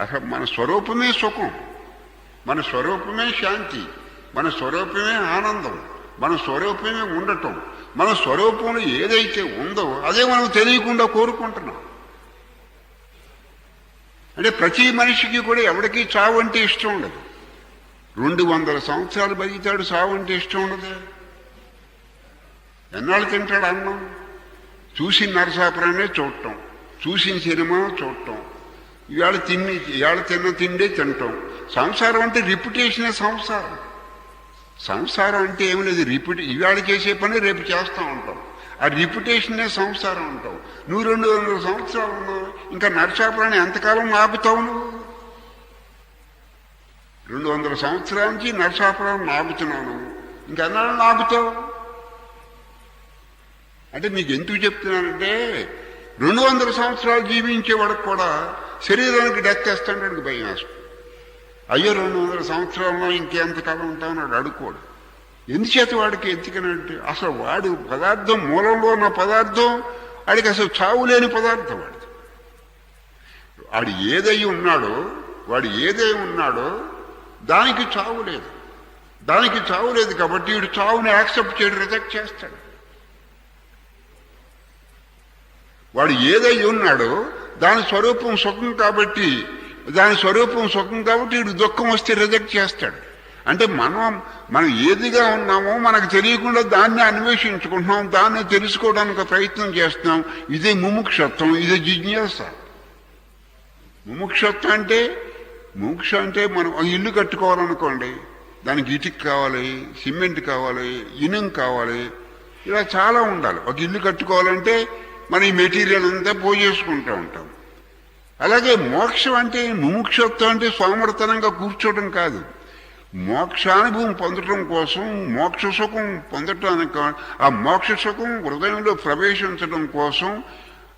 అసలు మన స్వరూపమే సుఖం. మన స్వరూపమే శాంతి. మన స్వరూపమే ఆనందం. మన స్వరూపమే ఉండటం. మన స్వరూపంలో ఏదైతే ఉందో అదే మనం తెలియకుండా కోరుకుంటున్నాం. అంటే ప్రతి మనిషికి కూడా ఎవరికి చావు అంటే ఇష్టం ఉండదు. రెండు వందల సంవత్సరాలు బతికితాడు చావు అంటే ఇష్టం ఉండదు. ఎన్నాళ్ళు తింటాడు అన్నం? చూసిన నరసాపురాన్నే చూడటం. చూసిన సినిమా చూడటం. ఇవాళ తిని ఇవాళ తిన్న తిండే తింటాం. సంసారం అంటే రిప్యుటేషనే సంసారం. సంసారం అంటే ఏమి లేదు రిపిట్ ఇవాళ చేసే పని రేపు చేస్తూ ఉంటాం. ఆ రిప్యుటేషనే సంసారం ఉంటావు నువ్వు రెండు వందల సంవత్సరాలు ఉన్నావు ఇంకా నరసాపురాన్ని ఎంతకాలం ఆపుతావు నువ్వు? రెండు వందల సంవత్సరాల నుంచి నరసాపురం ఆపుతున్నాను ఇంకెన్నాళ్ళు ఆపుతావు? అంటే మీకు ఎందుకు చెప్తున్నానంటే రెండు వందల సంవత్సరాలు జీవించేవాడికి కూడా శరీరానికి డెత్ వేస్తాడు భయం వేస్తుంది. అయ్యో రెండు వందల సంవత్సరాల్లో ఇంకెంతకాలం ఉంటామన్నాడు అడుక్కోడు. ఎందుచేత వాడికి ఎందుకనంటే అసలు వాడు పదార్థం మూలంలో ఉన్న పదార్థం వాడికి అసలు చావు లేని పదార్థం వాడిది. వాడు ఏదై ఉన్నాడో వాడు ఏదై ఉన్నాడో దానికి చావు లేదు. దానికి చావు లేదు కాబట్టి వీడు చావుని యాక్సెప్ట్ చేయడం రిజెక్ట్ చేస్తాడు. వాడు ఏదై ఉన్నాడో దాని స్వరూపం సుఖం కాబట్టి దాని స్వరూపం సుఖం కాబట్టి వీడు దుఃఖం వస్తే రిజెక్ట్ చేస్తాడు. అంటే మనం మనం ఏదిగా ఉన్నామో మనకు తెలియకుండా దాన్ని అన్వేషించుకుంటున్నాం దాన్ని తెలుసుకోవడానికి ప్రయత్నం చేస్తున్నాం. ఇదే ముముక్షత్వం ఇదే జిజ్ఞాస. ముముక్షత్వం అంటే ముముక్ష అంటే మనం ఇల్లు కట్టుకోవాలనుకోండి దానికి ఇటుక కావాలి సిమెంట్ కావాలి ఇనుం కావాలి ఇలా చాలా ఉండాలి. ఒక ఇల్లు కట్టుకోవాలంటే మన ఈ మెటీరియల్ అంతా పోజేసుకుంటూ ఉంటాం. అలాగే మోక్షం అంటే ముముక్షత్వం అంటే సోమర్తనంగా కూర్చోవడం కాదు. మోక్షానుభవం పొందటం కోసం మోక్ష సుఖం పొందటానికి ఆ మోక్ష సుఖం హృదయంలో ప్రవేశించడం కోసం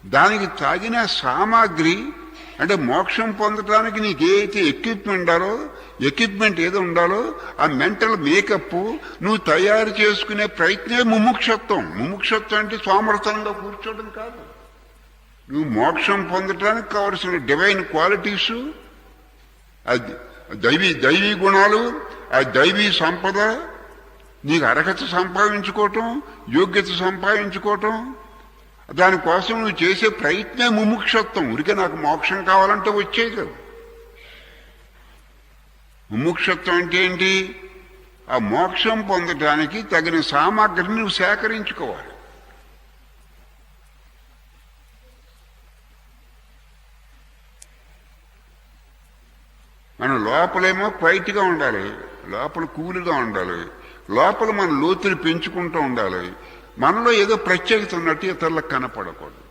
దానికి తాగిన సామాగ్రి అంటే మోక్షం పొందటానికి నీకు ఏదైతే ఎక్విప్మెంట్ ఉండాలో ఎక్విప్మెంట్ ఏదో ఉండాలో ఆ మెంటల్ మేకప్ నువ్వు తయారు చేసుకునే ప్రయత్నమే ముముక్షత్వం. ముముక్షత్వం అంటే సోమరసంగా కూర్చోవడం కాదు. నువ్వు మోక్షం పొందటానికి కావలసిన డివైన్ క్వాలిటీస్ అది దైవీ దైవీ గుణాలు ఆ దైవీ సంపద నీకు అర్హత సంపాదించుకోవటం యోగ్యత సంపాదించుకోవటం దానికోసం నువ్వు చేసే ప్రయత్నే ముముక్షత్వం. ఉరికి నాకు మోక్షం కావాలంటే వచ్చేది కాదు. ముముక్షత్వం అంటే ఏంటి? ఆ మోక్షం పొందటానికి తగిన సామాగ్రిని నువ్వు సేకరించుకోవాలి. మనం లోపలేమో క్వైట్గా ఉండాలి. లోపల కూలుగా ఉండాలి. లోపల మన లోతులు పెంచుకుంటూ ఉండాలి. మనలో ఏదో ప్రత్యేకత ఉన్నట్టు ఇతరులకు కనపడకూడదు.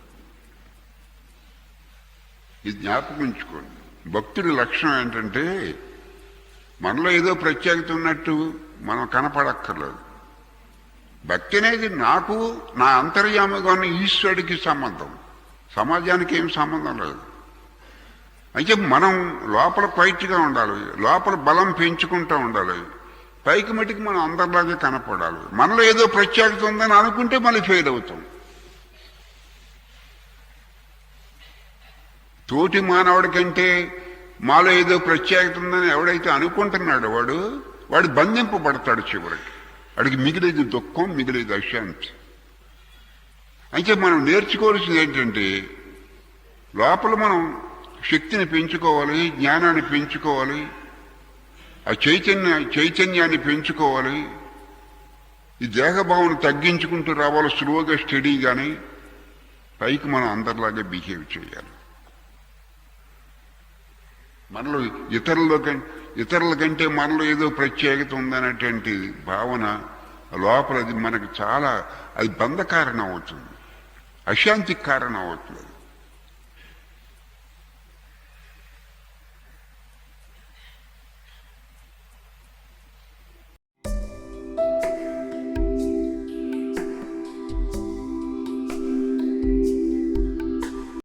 ఇది జ్ఞాపకం ఉంచుకోండి. భక్తుడి లక్షణం ఏంటంటే మనలో ఏదో ప్రత్యేకత ఉన్నట్టు మనం కనపడక్కర్లేదు. భక్తి అనేది నాకు నా అంతర్యామిగా ఉన్న ఈశ్వరుడికి సంబంధం. సమాజానికి ఏం సంబంధం లేదు. అయితే మనం లోపల క్వైట్గా ఉండాలి. లోపల బలం పెంచుకుంటూ ఉండాలి. పైకి మటుకు మనం అందరిలాగే కనపడాలి. మనలో ఏదో ప్రత్యేకత ఉందని అనుకుంటే మళ్ళీ ఫెయిల్ అవుతాం. తోటి మానవుడి కంటే మాలో ఏదో ప్రత్యేకత ఉందని ఎవడైతే అనుకుంటున్నాడో వాడు వాడు బంధింపబడతాడు చివరికి. వాడికి మిగిలేదు దుఃఖం మిగిలేదు అశాంతి. అయితే మనం నేర్చుకోవాల్సింది ఏంటంటే లోపల మనం శక్తిని పెంచుకోవాలి జ్ఞానాన్ని పెంచుకోవాలి ఆ చైతన్య చైతన్యాన్ని పెంచుకోవాలి. ఈ దేహభావన తగ్గించుకుంటూ రావాలి స్లోగా స్టడీగాని. పైకి మనం అందరిలాగే బిహేవ్ చేయాలి. మనలో ఇతరుల ఇతరుల కంటే మనలో ఏదో ప్రత్యేకత ఉందనేటువంటి భావన లోపల అది మనకు చాలా అది బంధ కారణం అవుతుంది. అశాంతికి కారణం అవుతుంది.